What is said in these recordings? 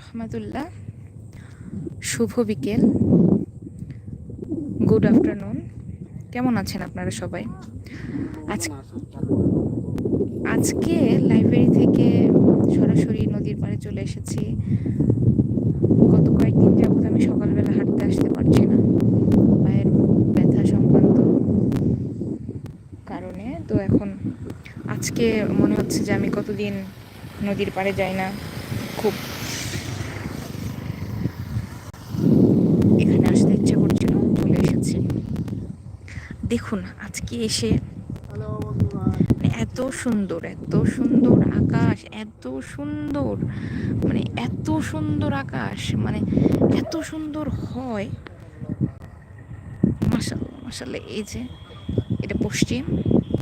রহমতুল্লাহ। শুভ বিকেল। Good afternoon. কেমন আছেন আপনারা সবাই? আজ আজকে লাইব্রেরি থেকে সরাসরি নদীর পাড়ে চলে এসেছি। গত কয়েকদিন যাবত আমি সকালবেলা হাঁটতে আসতে পারছি না। পায়ের ব্যথা সংক্রান্ত কারণে। তো এখন আজকে মনে হচ্ছে যে আমি কতদিন নদীর পাড়ে যাই না। খুব এখানে আসতে ইচ্ছা করছিল চলে এসেছি দেখুন আজকে এসে মানে এত সুন্দর এত সুন্দর আকাশ এত সুন্দর মানে এত সুন্দর আকাশ মানে এত সুন্দর হয়। মাসাল্লাহ মাসাল্লাহ এই যে এটা পশ্চিম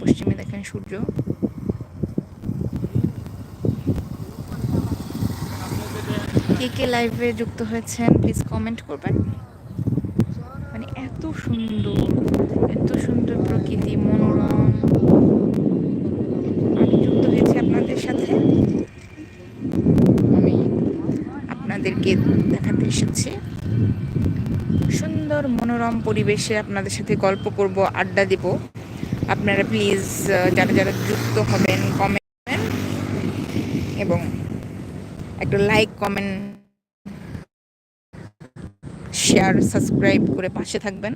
পশ্চিমে দেখেন সূর্য। কে কে লাইভে যুক্ত হয়েছেন প্লিজ কমেন্ট করবেন। এত সুন্দর এত সুন্দর প্রকৃতি, মনোরম। আমি যুক্ত হয়েছি আপনাদের সাথে। আমি আপনাদেরকে দেখাতে এসেছি। সুন্দর, মনোরম পরিবেশে আপনাদের সাথে গল্প করব, আড্ডা দিব। আপনারা প্লিজ যারা যারা যুক্ত হবেন কমেন্ট এবং একটা লাইক কমেন্ট শেয়ার সাবস্ক্রাইব করে পাশে থাকবেন।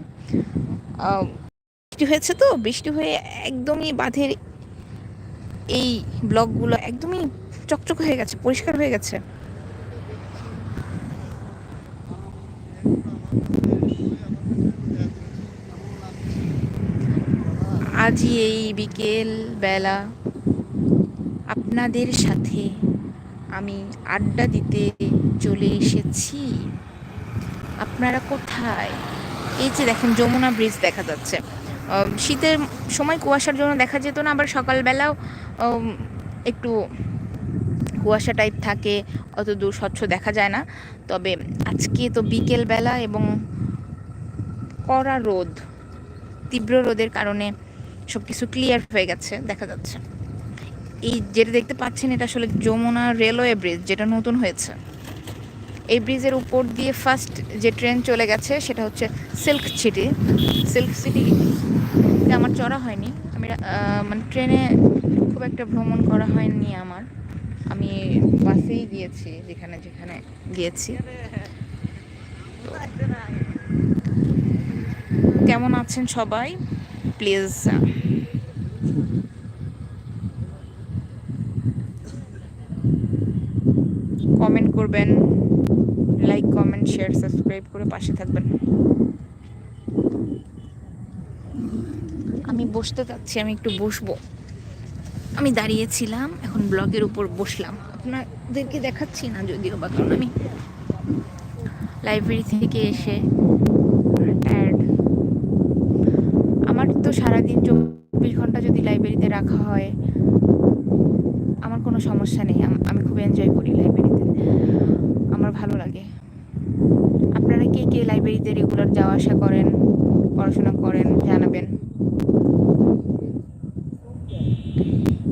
বৃষ্টি হয়েছে তো? বৃষ্টি হয়ে একদমই বাঁধের এই ব্লকগুলো একদমই চকচক হয়ে গেছে, পরিষ্কার হয়ে গেছে। আজই এই বিকেল বেলা আপনাদের সাথে আমি আড্ডা দিতে চলে এসেছি। আপনারা কোথায়? এই যে দেখেন, যমুনা ব্রিজ দেখা যাচ্ছে। শীতের সময় কুয়াশার জন্য দেখা যেত না, আবার সকালবেলাও একটু কুয়াশা টাইপ থাকে, অত দূর স্বচ্ছ দেখা যায় না। তবে আজকে তো বিকেল বেলা এবং কড়া রোদ, তীব্র রোদের কারণে সব কিছু ক্লিয়ার হয়ে গেছে, দেখা যাচ্ছে। এই যেটা দেখতে পাচ্ছেন, এটা আসলে যমুনা রেলওয়ে ব্রিজ যেটা নতুন হয়েছে। এই ব্রিজের উপর দিয়ে ফার্স্ট যে ট্রেন চলে গেছে, সেটা হচ্ছে সিল্ক সিটি সিল্ক সিটি আমার চড়া হয়নি। আমি মানে ট্রেনে খুব একটা ভ্রমণ করা হয়নি আমার। আমি বাসেই গিয়েছি, যেখানে যেখানে গিয়েছি। কেমন আছেন সবাই? প্লিজ কমেন্ট করবেন। কমেন্ট শেয়ার সাবস্ক্রাইব করে পাশে থাকবেন। আমি বসতে চাচ্ছি, আমি একটু বসবো। আমি দাঁড়িয়েছিলাম, এখন ব্লগের উপর বসলাম। আপনাদেরকে দেখাচ্ছি না যদিও বা কারণ আমি লাইব্রেরি থেকে এসে টায়ার্ড আমার তো সারাদিন চব্বিশ ঘণ্টা যদি লাইব্রেরিতে রাখা হয়, আমার কোনো সমস্যা নেই। আমি খুব এনজয় করি লাইব্রেরিতে। আমার ভালো লাগে। আপনারা কে কে লাইব্রেরিতে রেগুলার যাওয়া আসা করেন, পড়াশোনা করেন, জানাবেন?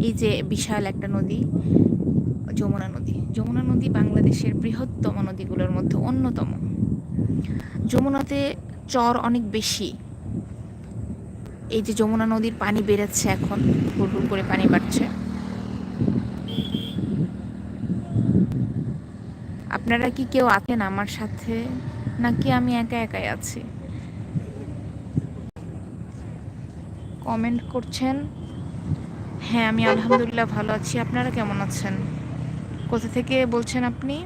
এই যে বিশাল একটা নদী, যমুনা নদী। যমুনা নদী বাংলাদেশের বৃহত্তম নদীগুলোর মধ্যে অন্যতম। যমুনাতে চর অনেক বেশি। এই যে যমুনা নদীর পানি বেড়েছে এখন হুড় করে পানি বাড়ছে। আপনারা কি কেউ আছেন আমার সাথে? নাকি আমি একা একাই আছি? কমেন্ট করছেন? হ্যাঁ আমি আলহামদুলিল্লাহ ভালো আছি। আপনারা কেমন আছেন? কোথা থেকে বলছেন আপনি?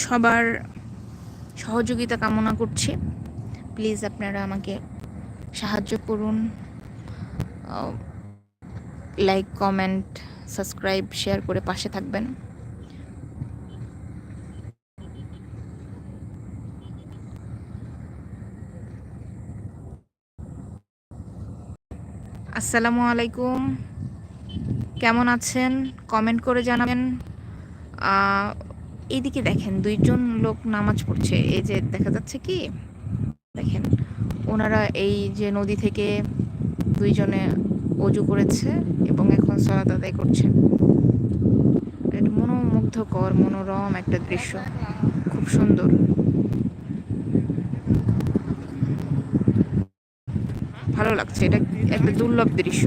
সবার সহযোগিতা কামনা করছি। প্লিজ আপনারা আমাকে সাহায্য করুন। লাইক কমেন্ট সাবস্ক্রাইব শেয়ার করে পাশে থাকবেন। আসসালামু আলাইকুম। কেমন আছেন? কমেন্ট করে জানাবেন। আহ, এইদিকে দেখেন দুইজন লোক নামাজ পড়ছে। এই যে দেখা যাচ্ছে কি দেখেন ওনারা এই যে নদী থেকে দুইজনে অজু করেছে এবং এখন সালাত আদায় করছে। এটা মনোমুগ্ধকর মনোরম একটা দৃশ্য। খুব সুন্দর। ভালো লাগছে। এটা একটা দুর্লভ দৃশ্য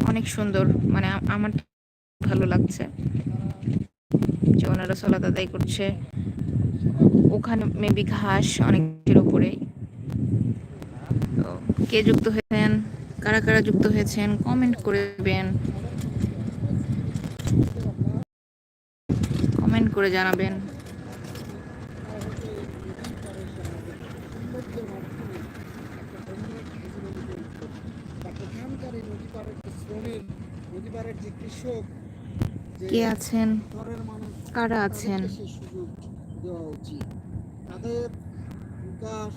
অনেক সুন্দর মানে আমার ভালো লাগছে। যে ওনারা সলাত আদায় করছে। ওখানে মেবি ঘাস অনেকের উপরেই তো কে যুক্ত হয়েছেন? কারা কারা যুক্ত হয়েছেন? কমেন্ট করবেন। কমেন্ট করে জানাবেন এখানকার এই নদী পাড়ের যে শ্রমিক যে কৃষক কে আছেন? কারা আছেন? তাদেরকে দেওয়া উচিত। তাদের বিকাশ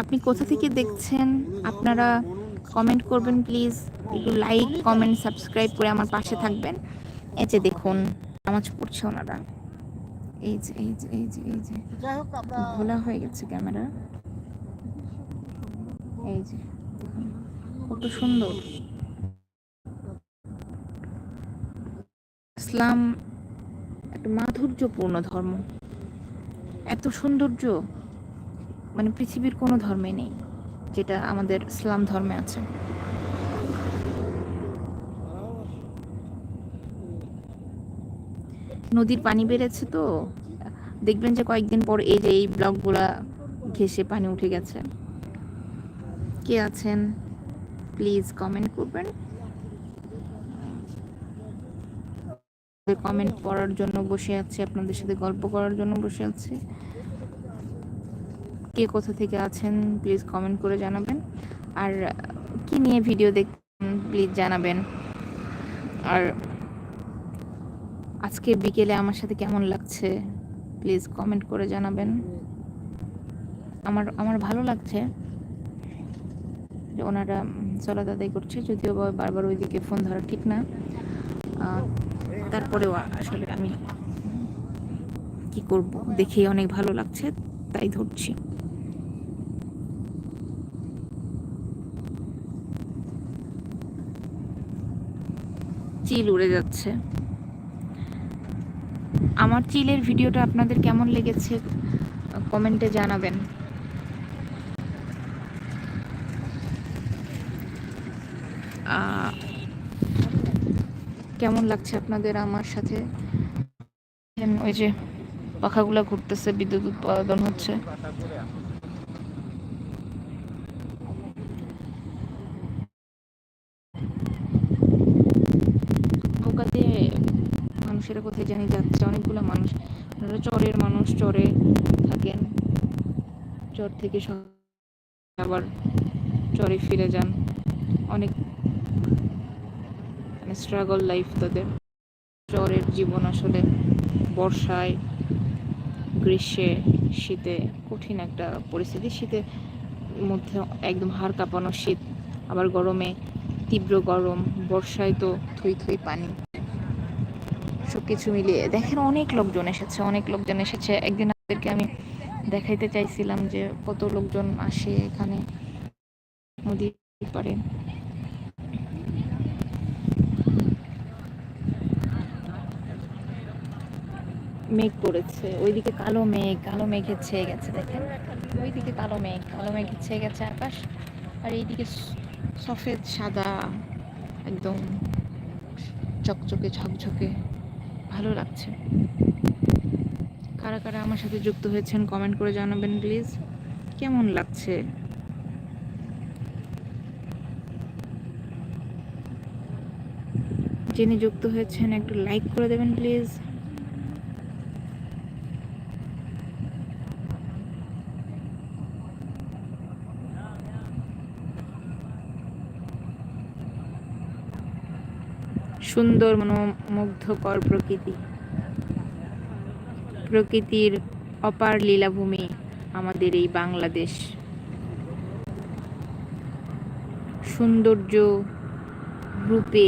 আপনি কোথা থেকে দেখছেন? আপনারা কমেন্ট করবেন প্লিজ একটু লাইক কমেন্ট সাবস্ক্রাইব করে আমার পাশে থাকবেন। এই যে দেখুন নামাজ পড়ছে ওনারা। এই যে এই যে এই যে এই যে। ঘোলা হয়ে গেছে ক্যামেরা। এই যে কত সুন্দর। ইসলাম একটা মাধুর্যপূর্ণ ধর্ম। এত সৌন্দর্য মানে পৃথিবীর কোনো ধর্মে নেই, যেটা আমাদের ইসলাম ধর্মে আছে। নদীর পানি বেড়েছে তো, দেখবেন যে কয়েকদিন পর এই যে এই ব্লকগুলা ঘেসে পানি উঠে গেছে। কে আছেন? প্লিজ কমেন্ট করবেন। কমেন্ট পড়ার জন্য বসে আছি, আপনাদের সাথে গল্প করার জন্য বসে আছি। কে কোথা থেকে আছেন প্লিজ কমেন্ট করে জানাবেন। আর কি নিয়ে ভিডিও দেখবেন প্লিজ জানাবেন। আর আজকে বিকেলে আমার সাথে কেমন লাগছে প্লিজ কমেন্ট করে জানাবেন। আমার আমার ভালো লাগছে ওনারা চলাত আদায় করছে, যদিও বারবার ওইদিকে ফোন ধরা ঠিক না। তারপরেও আসলে আমি কি করব? দেখে অনেক ভালো লাগছে তাই ধরছি। চিল উড়ে যাচ্ছে। আমার চিলের ভিডিওটা আপনাদের কেমন লেগেছে কমেন্টে জানাবেন। আহ, কেমন লাগছে আপনাদের আমার সাথে? ওই যে পাখাগুলো ঘুরতেছে, বিদ্যুৎ উৎপাদন হচ্ছে। নৌকাতে মানুষেরা কোথায় জানি যাচ্ছে, অনেকগুলো মানুষ। চরের মানুষ, চরে থাকেন। চর থেকে আবার চরে ফিরে যান। অনেক স্ট্রাগল লাইফ তাদের। চরের জীবন আসলে বর্ষায়, গ্রীষ্মে, শীতে কঠিন একটা পরিস্থিতি। শীতে মধ্যে একদম হাড় কাঁপানো শীত, আবার গরমে তীব্র গরম, বর্ষায় তো থই থই পানি। সব কিছু মিলিয়ে দেখেন অনেক লোকজন এসেছে, অনেক লোকজন এসেছে। একদিন আপনাদেরকে আমি দেখাইতে চাইছিলাম যে কত লোকজন আসে এখানে। নদীর পারে মেঘ পড়েছে ওইদিকে কালো মেঘ, কালো মেঘে ছেয়ে গেছে দেখেন। ওইদিকে কালো মেঘ, কালো মেঘে ছেয়ে গেছে আকাশ। আর এইদিকে সফেদ, সাদা, একদম চকচকে, ঝকঝকে। ভালো লাগছে। কারা কারা আমার সাথে যুক্ত হয়েছেন কমেন্ট করে জানাবেন, প্লিজ। কেমন লাগছে? যিনি যুক্ত হয়েছেন একটু লাইক করে দেবেন, প্লিজ। সুন্দর মনোমুগ্ধকর প্রকৃতি। প্রকৃতির অপার লীলাভূমি আমাদের এই বাংলাদেশ। সৌন্দর্য রূপে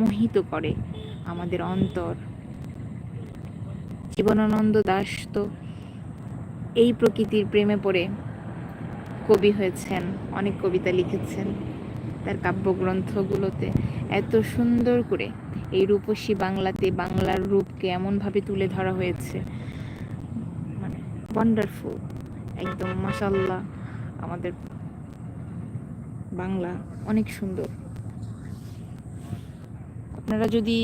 মোহিত করে আমাদের অন্তর। জীবনানন্দ দাস তো এই প্রকৃতির প্রেমে পড়ে কবি হয়েছেন, অনেক কবিতা লিখেছেন। তার কাব্যগ্রন্থগুলোতে এত সুন্দর করে এই রূপসী বাংলাতে বাংলার রূপকে এমনভাবে তুলে ধরা হয়েছে। মানে ওয়ান্ডারফুল একদম মাসাল্লাহ আমাদের বাংলা অনেক সুন্দর। আপনারা যদি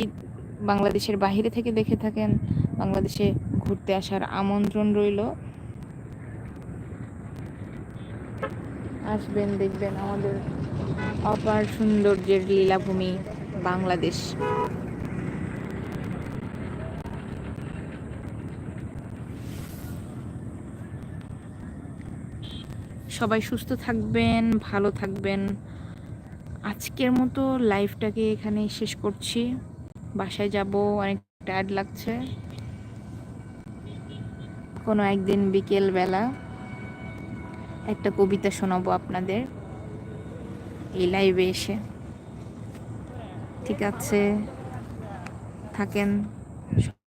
বাংলাদেশের বাইরে থেকে দেখে থাকেন, বাংলাদেশে ঘুরতে আসার আমন্ত্রণ রইল। আসবেন, দেখবেন আমাদের অপার সৌন্দর্যের লীলাভূমি বাংলাদেশ। সবাই সুস্থ থাকবেন, ভালো থাকবেন। আজকের মতো লাইফটাকে এখানে শেষ করছি। বাসায় যাব, অনেক টায়ার্ড লাগছে। কোনো একদিন বিকেল বেলা একটা কবিতা শোনাবো আপনাদের। এই লাইভে এসে। ঠিক আছে। থাকেন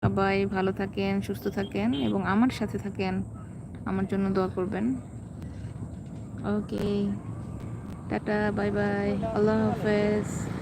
সবাই, ভালো থাকেন, সুস্থ থাকেন এবং আমার সাথে থাকেন। আমার জন্য দোয়া করবেন। Okay tata bye bye Allah হাফেজ।